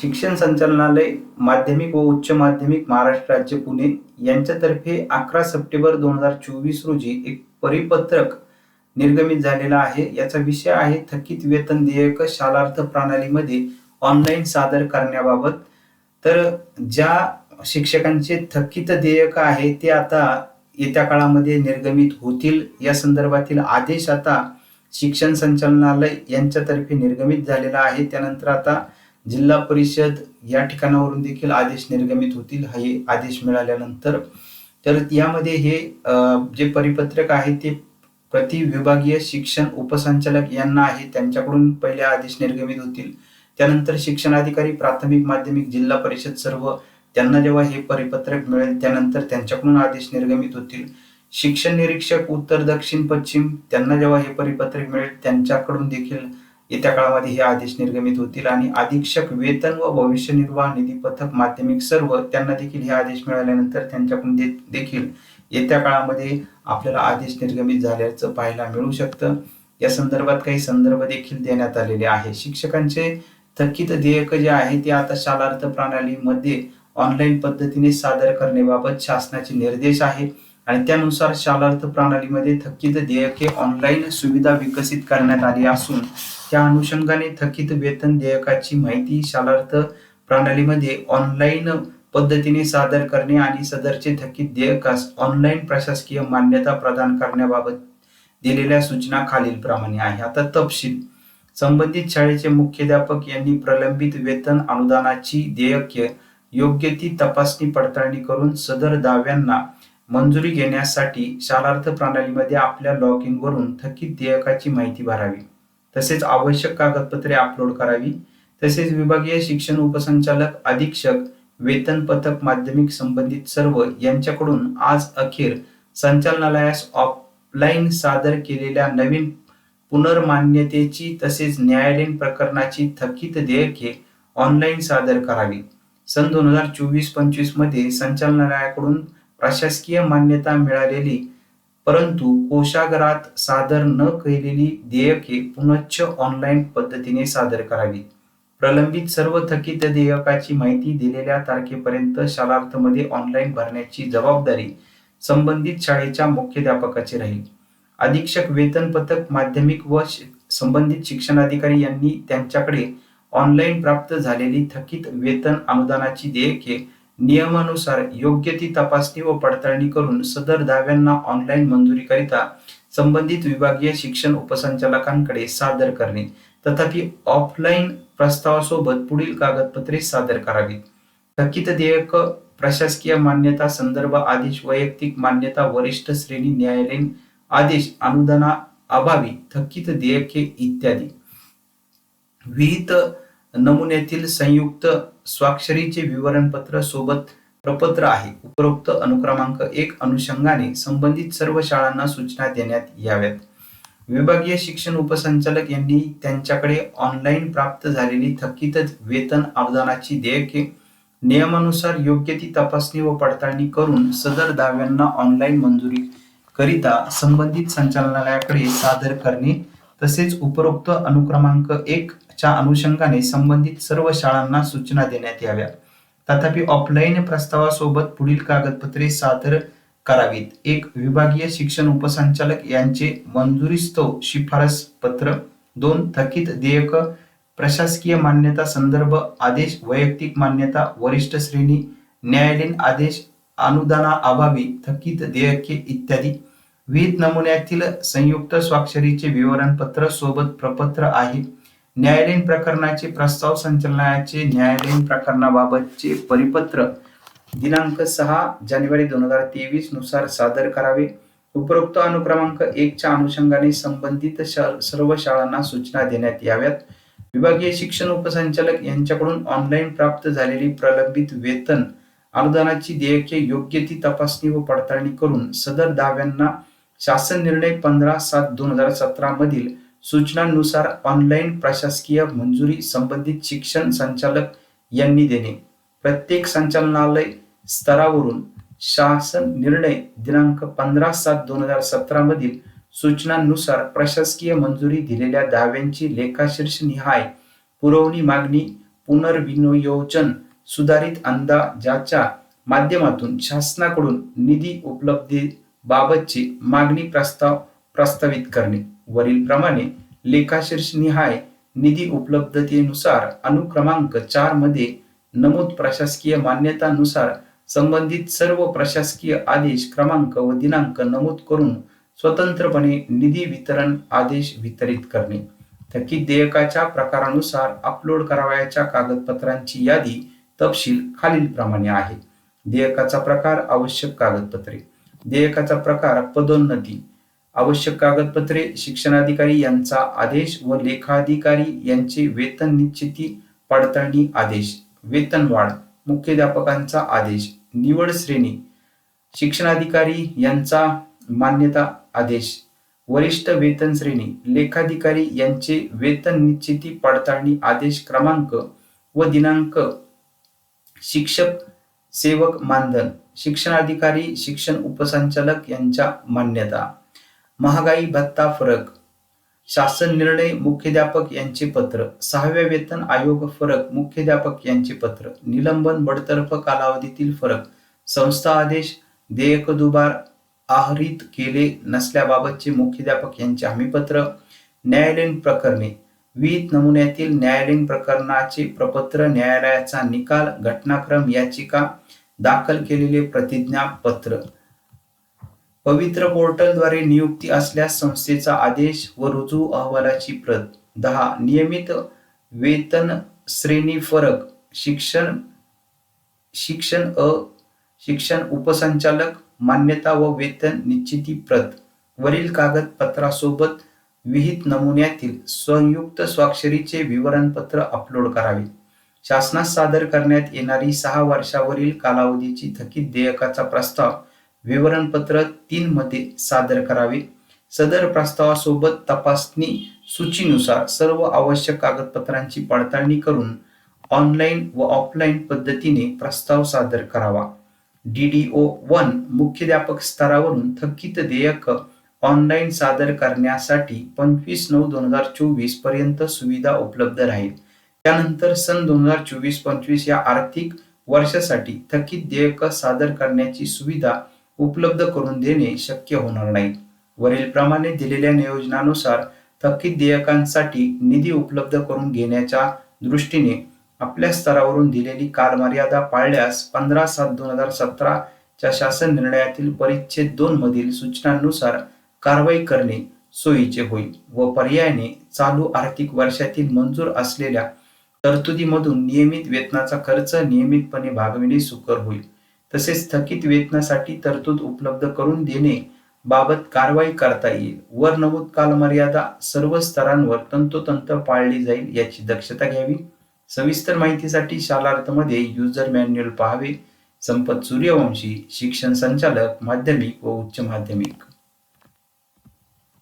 शिक्षण संचालनालय माध्यमिक व उच्च माध्यमिक महाराष्ट्र राज्य पुणे यांच्यातर्फे अकरा सप्टेंबर दोन हजार चोवीस रोजी एक परिपत्रक निर्गमित झालेला आहे. याचा विषय आहे थकीत वेतन देयक शालार्थ प्रणालीमध्ये ऑनलाईन सादर करण्याबाबत. तर ज्या शिक्षकांचे थकीत देयक आहे ते आता येत्या काळामध्ये निर्गमित होतील. या संदर्भातील आदेश आता शिक्षण संचालनालय यांच्यातर्फे निर्गमित झालेला आहे. त्यानंतर आता जिल्हा परिषद या ठिकाणावरून देखील आदेश निर्गमित होतील हे आदेश मिळाल्यानंतर. तर यामध्ये हे जे परिपत्रक आहे ते प्रति विभागीय शिक्षण उपसंचालक यांना आहे त्यांच्याकडून पहिले आदेश निर्गमित होतील. त्यानंतर शिक्षणाधिकारी प्राथमिक माध्यमिक जिल्हा परिषद सर्व त्यांना जेव्हा हे परिपत्रक मिळेल त्यानंतर त्यांच्याकडून आदेश निर्गमित होतील. शिक्षण निरीक्षक उत्तर दक्षिण पश्चिम त्यांना जेव्हा हे परिपत्रक मिळेल त्यांच्याकडून देखील येत्या काळामध्ये हे आदेश निर्गमित होतील आणि अधीक्षक वेतन व भविष्य निर्वाह निधी पथक माध्यमिक सर्व त्यांना देखील हे आदेश मिळाल्यानंतर त्यांच्याकडून दे- देखील येत्या काळामध्ये आपल्याला आदेश निर्गमित झाल्याचं पाहायला मिळू शकतं. या संदर्भात काही संदर्भ देखील देण्यात आलेले आहे शिक्षकांचे थकीत देयक जे आहे ते आता शालार्थ प्रणालीमध्ये ऑनलाईन पद्धतीने सादर करण्याबाबत शासनाचे निर्देश आहे आणि त्यानुसार शालार्थ प्रणालीमध्ये थकीत देयके ऑनलाईन सुविधा विकसित करण्यात आली असून त्या अनुषंगाने थकीत वेतन देयकाची माहिती शालार्थ प्रणालीमध्ये ऑनलाईन पद्धतीने सादर करणे आणि सदरचे थकीत देयकास ऑनलाईन प्रशासकीय मान्यता प्रदान करण्याबाबत दिलेल्या सूचना खालीलप्रमाणे आहे. आता तपशील. संबंधित शाळेचे मुख्याध्यापक यांनी प्रलंबित वेतन अनुदानाची देयके योग्य ती तपासणी पडताळणी करून सदर दाव्यांना मंजुरी घेण्यासाठी शालार्थ प्रणालीमध्ये आपल्या लॉग इन वरून थकीत देयकाची माहिती भरावी. तसेच आवश्यक कागदपत्रे अपलोड करावी. तसेच विभागीय शिक्षण उपसंचालक अधीक्षक वेतन पथक माध्यमिक संबंधित सर्व यांच्याकडून आज अखेर संचालनालयास ऑफलाईन सादर केलेल्या नवीन पुनर्मान्यतेची तसेच न्यायालयीन प्रकरणाची थकीत देयके ऑनलाईन सादर करावी. सन दोन हजार चोवीस पंचवीसमध्ये संचालनालयाकडून प्रशासकीय मान्यता मिळालेली परंतु कोशागरात सादर न केलेली देयके पुनश्च ऑनलाईन पद्धतीने सादर करावी. प्रलंबित सर्व थकीत देयकाची माहिती दिलेल्या तारखेपर्यंत शालार्थमध्ये ऑनलाईन भरण्याची जबाबदारी संबंधित शाळेच्या मुख्याध्यापकाची राहील. अधीक्षक वेतन पथक माध्यमिक व संबंधित शिक्षणाधिकारी यांनी त्यांच्याकडे ऑनलाईन प्राप्त झालेली थकीत वेतन अनुदानाची देयके नियमानुसार योग्य ती तपासणी व पडताळणी करून सदर दाव्यांना ऑनलाईन मंजुरीकरिता संबंधित विभागीय शिक्षण उपसंचालकांकडे सादर करणे. तथापि ऑफलाईन प्रस्तावासोबत पुढील कागदपत्रे सादर करावीत. थकीत देयक प्रशासकीय मान्यता संदर्भ आदेश वैयक्तिक मान्यता वरिष्ठ श्रेणी न्यायालयीन आदेश अनुदाना अभावी थकीत देयके इत्यादी. विहित नमुन्यातील संयुक्त स्वाक्षरीचे विवरणपत्र सोबत प्रपत्र आहे. उपरोक्त अनुक्रमांक एक अनुषंगाने संबंधित सर्व शाळांना सूचना देण्यात याव्यात. विभागीय शिक्षण उपसंचालक यांनी त्यांच्याकडे ऑनलाईन प्राप्त झालेली थकीत वेतन अनुदानाची देयके नियमानुसार योग्य ती तपासणी व पडताळणी करून सदर दाव्यांना ऑनलाईन मंजुरी करिता संबंधित संचालनालयाकडे सादर करणे तसेच उपरोक्त अनुक्रमांक एक च्या अनुषंगाने संबंधित सर्व शाळांना सूचना देण्यात याव्या. तथापि ऑफलाईन प्रस्तावासोबत पुढील कागदपत्रे सादर करावीत. एक विभागीय शिक्षण उपसंचालक यांचे मंजुरीस्तव शिफारस पत्र. दोन थकीत देयक प्रशासकीय मान्यता संदर्भ आदेश वैयक्तिक मान्यता वरिष्ठ श्रेणी न्यायालयीन आदेश अनुदाना अभावी थकीत देयके इत्यादी. विहित नमुन्यातील संयुक्त स्वाक्षरीचे विवरणपत्र सोबत प्रपत्र आहे. न्यायालयीन प्रकरणाचे प्रस्ताव संचालनाचे न्यायालयीन प्रकरणाबाबतचे परिपत्र दिनांक सहा जानेवारी दोन हजार तेवीसनुसार सादर करावे. उपरोक्त अनुक्रमांक एकच्या अनुषंगाने संबंधित सर्व शाळांना सूचना देण्यात याव्यात. विभागीय शिक्षण उपसंचालक यांच्याकडून ऑनलाईन प्राप्त झालेली प्रलंबित वेतन अनुदानाची देयके योग्य ती तपासणी व पडताळणी करून सदर दाव्यांना शासन निर्णय पंधरा सात दोन हजार सतरा मधील सूचनांनुसार ऑनलाईन प्रशासकीय मंजुरी संबंधित शिक्षण संचालक यांनी देणे प्रत्येक संचालनालय स्तरावरून शासन निर्णय दिनांक पंधरा सात दोन हजार सतरा मधील सूचनांनुसार प्रशासकीय मंजुरी दिलेल्या दाव्यांची लेखाशीर्ष निहाय पुरवणी मागणी पुनर्विनियोजन सुधारित अंदाजाच्या माध्यमातून शासनाकडून निधी उपलब्धीबाबतची मागणी प्रस्ताव प्रस्तावित करणे. वरील प्रमाणे लेखाशीर्ष निहाय निधी उपलब्धतेनुसार अनुक्रमांक चारमध्ये नमूद प्रशासकीय मान्यतानुसार संबंधित सर्व प्रशासकीय आदेश क्रमांक व दिनांक नमूद करून स्वतंत्रपणे निधी वितरण आदेश वितरित करणे. थकीत देयकाच्या प्रकारानुसार अपलोड करावयाच्या कागदपत्रांची यादी तपशील खालील प्रमाणे आहे. देयकाचा प्रकार आवश्यक कागदपत्रे. देयकाचा प्रकार पदोन्नती. आवश्यक कागदपत्रे शिक्षणाधिकारी यांचा आदेश व लेखाधिकारी यांचे वेतन निश्चिती पडताळणी आदेश वेतनवाढ मुख्याध्यापकांचा आदेश निवड श्रेणी शिक्षणाधिकारी यांचा मान्यता आदेश वरिष्ठ वेतन श्रेणी लेखाधिकारी यांचे वेतन निश्चिती पडताळणी आदेश क्रमांक व दिनांक शिक्षक सेवक मानधन शिक्षणाधिकारी शिक्षण उपसंचालक यांच्या मान्यता. महागाई भत्ता फरक. शासन निर्णय मुख्याध्यापक यांचे पत्र. सहाव्या वेतन आयोग फरक. मुख्याध्यापक यांचे पत्र. निलंबन बडतर्फ कालावधीतील फरक. संस्था आदेश देयक दुबार आहरित केले नसल्याबाबतचे मुख्याध्यापक यांचे हमीपत्र. न्यायालयीन प्रकरणे. विहित नमुन्यातील न्यायालयीन प्रकरणाचे प्रपत्र न्यायालयाचा निकाल घटनाक्रम याचिका दाखल केलेले प्रतिज्ञापत्र. पवित्र पोर्टलद्वारे नियुक्ती असल्यास संस्थेचा आदेश व रुजू अहवालाची प्रत. दहा. नियमित वेतन श्रेणी फरक. शिक्षण शिक्षण अ शिक्षण उपसंचालक मान्यता व वेतन निश्चिती प्रत. वरील कागदपत्रासोबत विहित नमुन्यातील संयुक्त स्वाक्षरीचे विवरणपत्र अपलोड करावे. शासनास सादर करण्यात येणारी सहा वर्षावरील कालावधीची थकीत देयकाचा प्रस्ताव विवरणपत्र तीन मध्ये सादर करावे. सदर प्रस्तावासोबत तपासणी सूचीनुसार सर्व आवश्यक कागदपत्रांची पडताळणी करून ऑनलाईन व ऑफलाईन पद्धतीने प्रस्ताव सादर करावा. डी डी ओ वन मुख्याध्यापक स्तरावरून थकीत देयक ऑनलाईन सादर करण्यासाठी पंचवीस नऊ दोन हजार चोवीसपर्यंत सुविधा उपलब्ध राहील. त्यानंतर सन दोन हजार चोवीस पंचवीस या आर्थिक वर्षासाठी थकीत देयक सादर करण्याची सुविधा उपलब्ध करून देणे शक्य होणार नाही. वरील प्रमाणे दिलेल्या नियोजनानुसार थकीत देयकांसाठी निधी उपलब्ध करून घेण्याच्या दृष्टीने आपल्या स्तरावरून दिलेली कालमर्यादा पाळल्यास पंधरा सात दोन हजार सतराच्या शासन निर्णयातील परिच्छेद दोन मधील सूचनांनुसार कारवाई करणे सोयीचे होईल व पर्यायाने चालू आर्थिक वर्षातील मंजूर असलेल्या तरतुदीमधून नियमित वेतनाचा खर्च नियमितपणे भागविणे सुकर होईल. तसेच थकीत वेतनासाठी तरतूद उपलब्ध करून देणे बाबत कारवाई करता येईल. वर नमूद कालमर्यादा सर्व स्तरांवर तंतोतंत पाळली जाईल याची दक्षता घ्यावी. सविस्तर माहितीसाठी शालार्थमध्ये युजर मॅन्युअल पहावे. संपत सूर्यवंशी शिक्षण संचालक माध्यमिक व उच्च माध्यमिक.